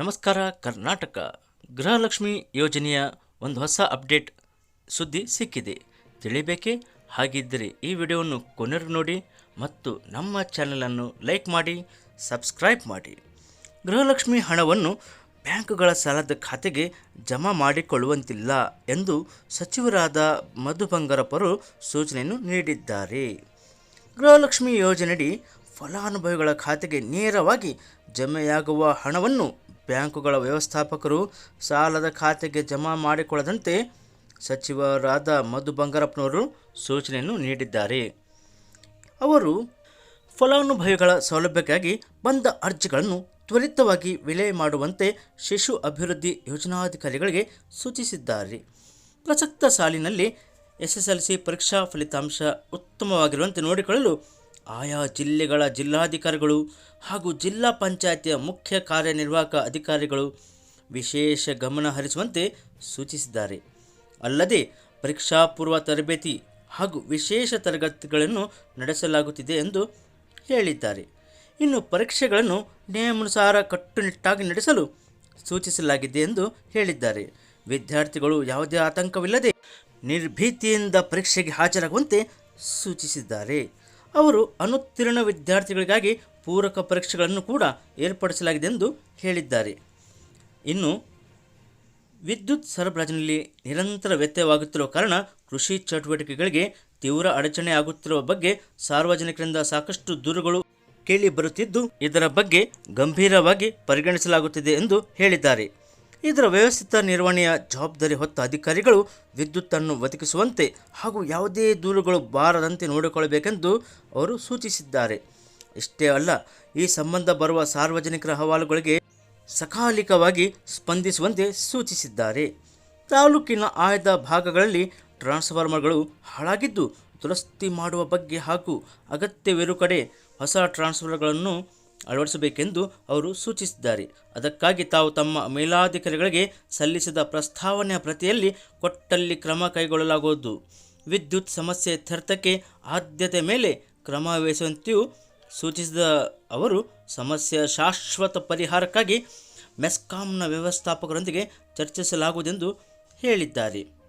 ನಮಸ್ಕಾರ, ಕರ್ನಾಟಕ. ಗೃಹಲಕ್ಷ್ಮಿ ಯೋಜನೆಯ ಒಂದು ಹೊಸ ಅಪ್ಡೇಟ್ ಸುದ್ದಿ ಸಿಕ್ಕಿದೆ. ತಿಳಿಬೇಕೆ? ಹಾಗಿದ್ದರೆ ಈ ವಿಡಿಯೋವನ್ನು ಕೊನೆರು ನೋಡಿ ಮತ್ತು ನಮ್ಮ ಚಾನಲನ್ನು ಲೈಕ್ ಮಾಡಿ, ಸಬ್ಸ್ಕ್ರೈಬ್ ಮಾಡಿ. ಗೃಹಲಕ್ಷ್ಮಿ ಹಣವನ್ನು ಬ್ಯಾಂಕುಗಳ ಸಾಲದ ಖಾತೆಗೆ ಜಮಾ ಮಾಡಿಕೊಳ್ಳುವಂತಿಲ್ಲ ಎಂದು ಸಚಿವರಾದ ಮಧು ಬಂಗಾರಪ್ಪರು ಸೂಚನೆಯನ್ನು ನೀಡಿದ್ದಾರೆ. ಗೃಹಲಕ್ಷ್ಮಿ ಯೋಜನೆಯಡಿ ಫಲಾನುಭವಿಗಳ ಖಾತೆಗೆ ನೇರವಾಗಿ ಜಮೆಯಾಗುವ ಹಣವನ್ನು ಬ್ಯಾಂಕುಗಳ ವ್ಯವಸ್ಥಾಪಕರು ಸಾಲದ ಖಾತೆಗೆ ಜಮಾ ಮಾಡಿಕೊಳ್ಳದಂತೆ ಸಚಿವರಾದ ಮಧು ಬಂಗಾರಪ್ಪನವರು ಸೂಚನೆಯನ್ನು ನೀಡಿದ್ದಾರೆ. ಅವರು ಫಲಾನುಭವಿಗಳ ಸೌಲಭ್ಯಕ್ಕಾಗಿ ಬಂದ ಅರ್ಜಿಗಳನ್ನು ತ್ವರಿತವಾಗಿ ವಿಲೇ ಮಾಡುವಂತೆ ಶಿಶು ಅಭಿವೃದ್ಧಿ ಯೋಜನಾಧಿಕಾರಿಗಳಿಗೆ ಸೂಚಿಸಿದ್ದಾರೆ. ಪ್ರಸಕ್ತ ಸಾಲಿನಲ್ಲಿ ಎಸ್ಎಸ್ಎಲ್ಸಿ ಪರೀಕ್ಷಾ ಫಲಿತಾಂಶ ಉತ್ತಮವಾಗಿರುವಂತೆ ನೋಡಿಕೊಳ್ಳಲು ಆಯಾ ಜಿಲ್ಲೆಗಳ ಜಿಲ್ಲಾಧಿಕಾರಿಗಳು ಹಾಗೂ ಜಿಲ್ಲಾ ಪಂಚಾಯತಿಯ ಮುಖ್ಯ ಕಾರ್ಯನಿರ್ವಾಹಕ ಅಧಿಕಾರಿಗಳು ವಿಶೇಷ ಗಮನ ಹರಿಸುವಂತೆ ಸೂಚಿಸಿದ್ದಾರೆ. ಅಲ್ಲದೆ ಪರೀಕ್ಷಾ ಪೂರ್ವ ತರಬೇತಿ ಹಾಗೂ ವಿಶೇಷ ತರಗತಿಗಳನ್ನು ನಡೆಸಲಾಗುತ್ತಿದೆ ಎಂದು ಹೇಳಿದ್ದಾರೆ. ಇನ್ನು ಪರೀಕ್ಷೆಗಳನ್ನು ನಿಯಮಾನುಸಾರ ಕಟ್ಟುನಿಟ್ಟಾಗಿ ನಡೆಸಲು ಸೂಚಿಸಲಾಗಿದೆ ಎಂದು ಹೇಳಿದ್ದಾರೆ. ವಿದ್ಯಾರ್ಥಿಗಳು ಯಾವುದೇ ಆತಂಕವಿಲ್ಲದೆ ನಿರ್ಭೀತಿಯಿಂದ ಪರೀಕ್ಷೆಗೆ ಹಾಜರಾಗುವಂತೆ ಸೂಚಿಸಿದ್ದಾರೆ. ಅವರು ಅನುತ್ತೀರ್ಣ ವಿದ್ಯಾರ್ಥಿಗಳಿಗಾಗಿ ಪೂರಕ ಪರೀಕ್ಷೆಗಳನ್ನು ಕೂಡ ಏರ್ಪಡಿಸಲಾಗಿದೆ ಎಂದು ಹೇಳಿದ್ದಾರೆ. ಇನ್ನು ವಿದ್ಯುತ್ ಸರಬರಾಜಿನಲ್ಲಿ ನಿರಂತರ ವ್ಯತ್ಯಯವಾಗುತ್ತಿರುವ ಕಾರಣ ಕೃಷಿ ಚಟುವಟಿಕೆಗಳಿಗೆ ತೀವ್ರ ಅಡಚಣೆ ಆಗುತ್ತಿರುವ ಬಗ್ಗೆ ಸಾರ್ವಜನಿಕರಿಂದ ಸಾಕಷ್ಟು ದೂರುಗಳು ಕೇಳಿ ಬರುತ್ತಿದ್ದು, ಇದರ ಬಗ್ಗೆ ಗಂಭೀರವಾಗಿ ಪರಿಗಣಿಸಲಾಗುತ್ತಿದೆ ಎಂದು ಹೇಳಿದ್ದಾರೆ. ಇದರ ವ್ಯವಸ್ಥಿತ ನಿರ್ವಹಣೆಯ ಜವಾಬ್ದಾರಿ ಹೊತ್ತ ಅಧಿಕಾರಿಗಳು ವಿದ್ಯುತ್ತನ್ನು ಒದಗಿಸುವಂತೆ ಹಾಗೂ ಯಾವುದೇ ದೂರುಗಳು ಬಾರದಂತೆ ನೋಡಿಕೊಳ್ಳಬೇಕೆಂದು ಅವರು ಸೂಚಿಸಿದ್ದಾರೆ. ಇಷ್ಟೇ ಅಲ್ಲ, ಈ ಸಂಬಂಧ ಬರುವ ಸಾರ್ವಜನಿಕರ ಅಹವಾಲುಗಳಿಗೆ ಸಕಾಲಿಕವಾಗಿ ಸ್ಪಂದಿಸುವಂತೆ ಸೂಚಿಸಿದ್ದಾರೆ. ತಾಲೂಕಿನ ಆಯ್ದ ಭಾಗಗಳಲ್ಲಿ ಟ್ರಾನ್ಸ್ಫಾರ್ಮರ್ಗಳು ಹಾಳಾಗಿದ್ದು ದುರಸ್ತಿ ಮಾಡುವ ಬಗ್ಗೆ ಹಾಗೂ ಅಗತ್ಯವಿರುವ ಕಡೆ ಹೊಸ ಟ್ರಾನ್ಸ್ಫಾರ್ಮರ್ಗಳನ್ನು ಅಳವಡಿಸಬೇಕೆಂದು ಅವರು ಸೂಚಿಸಿದ್ದಾರೆ. ಅದಕ್ಕಾಗಿ ತಾವು ತಮ್ಮ ಮೇಲಾಧಿಕಾರಿಗಳಿಗೆ ಸಲ್ಲಿಸಿದ ಪ್ರಸ್ತಾವನೆಯ ಪ್ರತಿಯಲ್ಲಿ ಕೊಟ್ಟಲ್ಲಿ ಕ್ರಮ ಕೈಗೊಳ್ಳಲಾಗುವುದು. ವಿದ್ಯುತ್ ಸಮಸ್ಯೆ ಇತ್ಯರ್ಥಕ್ಕೆ ಆದ್ಯತೆ ಮೇಲೆ ಕ್ರಮ ವಹಿಸುವಂತೆಯೂ ಸೂಚಿಸಿದ ಅವರು, ಸಮಸ್ಯೆಯ ಶಾಶ್ವತ ಪರಿಹಾರಕ್ಕಾಗಿ ಮೆಸ್ಕಾಂನ ವ್ಯವಸ್ಥಾಪಕರೊಂದಿಗೆ ಚರ್ಚಿಸಲಾಗುವುದೆಂದು ಹೇಳಿದ್ದಾರೆ.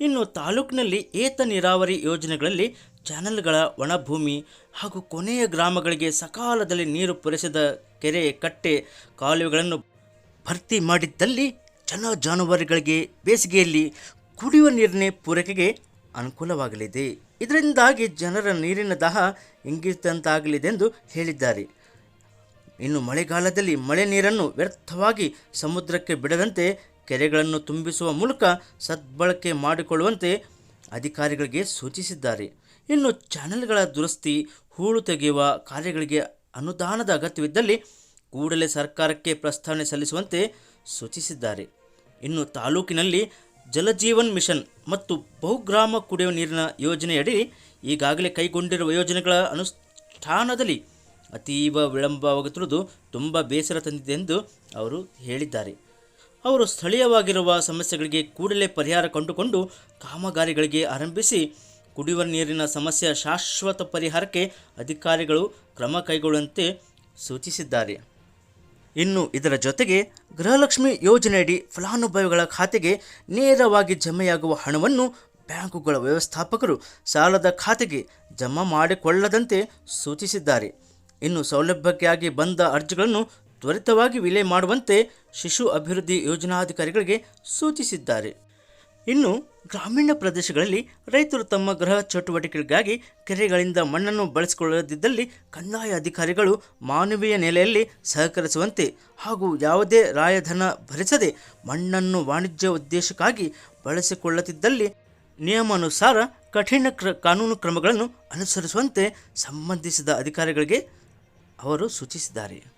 ಇನ್ನು ತಾಲೂಕಿನಲ್ಲಿ ಏತ ನೀರಾವರಿ ಯೋಜನೆಗಳಲ್ಲಿ ಚಾನೆಲ್ಗಳ ಒಣಭೂಮಿ ಹಾಗೂ ಕೊನೆಯ ಗ್ರಾಮಗಳಿಗೆ ಸಕಾಲದಲ್ಲಿ ನೀರು ಪೂರೈಸಿದ ಕೆರೆ ಕಟ್ಟೆ ಕಾಲುವೆಗಳನ್ನು ಭರ್ತಿ ಮಾಡಿದ್ದಲ್ಲಿ ಜನ ಜಾನುವಾರುಗಳಿಗೆ ಬೇಸಿಗೆಯಲ್ಲಿ ಕುಡಿಯುವ ನೀರಿನ ಪೂರೈಕೆಗೆ ಅನುಕೂಲವಾಗಲಿದೆ. ಇದರಿಂದಾಗಿ ಜನರ ನೀರಿನ ದಾಹ ಇಂಗಿತಂತಾಗಲಿದೆ ಎಂದು ಹೇಳಿದ್ದಾರೆ. ಇನ್ನು ಮಳೆಗಾಲದಲ್ಲಿ ಮಳೆ ನೀರನ್ನು ವ್ಯರ್ಥವಾಗಿ ಸಮುದ್ರಕ್ಕೆ ಬಿಡದಂತೆ ಕೆರೆಗಳನ್ನು ತುಂಬಿಸುವ ಮೂಲಕ ಸದ್ಬಳಕೆ ಮಾಡಿಕೊಳ್ಳುವಂತೆ ಅಧಿಕಾರಿಗಳಿಗೆ ಸೂಚಿಸಿದ್ದಾರೆ. ಇನ್ನು ಚಾನೆಲ್ಗಳ ದುರಸ್ತಿ, ಹೂಳು ತೆಗೆಯುವ ಕಾರ್ಯಗಳಿಗೆ ಅನುದಾನದ ಅಗತ್ಯವಿದ್ದಲ್ಲಿ ಕೂಡಲೇ ಸರ್ಕಾರಕ್ಕೆ ಪ್ರಸ್ತಾವನೆ ಸಲ್ಲಿಸುವಂತೆ ಸೂಚಿಸಿದ್ದಾರೆ. ಇನ್ನು ತಾಲೂಕಿನಲ್ಲಿ ಜಲಜೀವನ್ ಮಿಷನ್ ಮತ್ತು ಬಹುಗ್ರಾಮ ಕುಡಿಯುವ ನೀರಿನ ಯೋಜನೆಯಡಿ ಈಗಾಗಲೇ ಕೈಗೊಂಡಿರುವ ಯೋಜನೆಗಳ ಅನುಷ್ಠಾನದಲ್ಲಿ ಅತೀವ ವಿಳಂಬವಾಗುತ್ತಿರುವುದು ತುಂಬ ಬೇಸರ ತಂದಿದೆ ಎಂದು ಅವರು ಹೇಳಿದ್ದಾರೆ. ಅವರು ಸ್ಥಳೀಯವಾಗಿರುವ ಸಮಸ್ಯೆಗಳಿಗೆ ಕೂಡಲೇ ಪರಿಹಾರ ಕಂಡುಕೊಂಡು ಕಾಮಗಾರಿಗಳಿಗೆ ಆರಂಭಿಸಿ, ಕುಡಿಯುವ ನೀರಿನ ಸಮಸ್ಯೆ ಶಾಶ್ವತ ಪರಿಹಾರಕ್ಕೆ ಅಧಿಕಾರಿಗಳು ಕ್ರಮ ಕೈಗೊಳ್ಳುವಂತೆ ಸೂಚಿಸಿದ್ದಾರೆ. ಇನ್ನು ಇದರ ಜೊತೆಗೆ ಗೃಹಲಕ್ಷ್ಮಿ ಯೋಜನೆಯಡಿ ಫಲಾನುಭವಿಗಳ ಖಾತೆಗೆ ನೇರವಾಗಿ ಜಮೆಯಾಗುವ ಹಣವನ್ನು ಬ್ಯಾಂಕುಗಳ ವ್ಯವಸ್ಥಾಪಕರು ಸಾಲದ ಖಾತೆಗೆ ಜಮಾ ಮಾಡಿಕೊಳ್ಳದಂತೆ ಸೂಚಿಸಿದ್ದಾರೆ. ಇನ್ನು ಸೌಲಭ್ಯಕ್ಕಾಗಿ ಬಂದ ಅರ್ಜಿಗಳನ್ನು ತ್ವರಿತವಾಗಿ ವಿಲೆ ಮಾಡುವಂತೆ ಶಿಶು ಅಭಿವೃದ್ಧಿ ಯೋಜನಾಧಿಕಾರಿಗಳಿಗೆ ಸೂಚಿಸಿದ್ದಾರೆ. ಇನ್ನು ಗ್ರಾಮೀಣ ಪ್ರದೇಶಗಳಲ್ಲಿ ರೈತರು ತಮ್ಮ ಗೃಹ ಚಟುವಟಿಕೆಗಳಿಗಾಗಿ ಕೆರೆಗಳಿಂದ ಮಣ್ಣನ್ನು ಬಳಸಿಕೊಳ್ಳದಿದ್ದಲ್ಲಿ ಕಂದಾಯ ಅಧಿಕಾರಿಗಳು ಮಾನವೀಯ ನೆಲೆಯಲ್ಲಿ ಸಹಕರಿಸುವಂತೆ ಹಾಗೂ ಯಾವುದೇ ರಾಯಧನ ಭರಿಸದೆ ಮಣ್ಣನ್ನು ವಾಣಿಜ್ಯ ಉದ್ದೇಶಕ್ಕಾಗಿ ಬಳಸಿಕೊಳ್ಳುತ್ತಿದ್ದಲ್ಲಿ ನಿಯಮಾನುಸಾರ ಕಠಿಣ ಕ್ರ, ಕಾನೂನು ಕ್ರಮಗಳನ್ನು ಅನುಸರಿಸುವಂತೆ ಸಂಬಂಧಿಸಿದ ಅಧಿಕಾರಿಗಳಿಗೆ ಅವರು ಸೂಚಿಸಿದ್ದಾರೆ.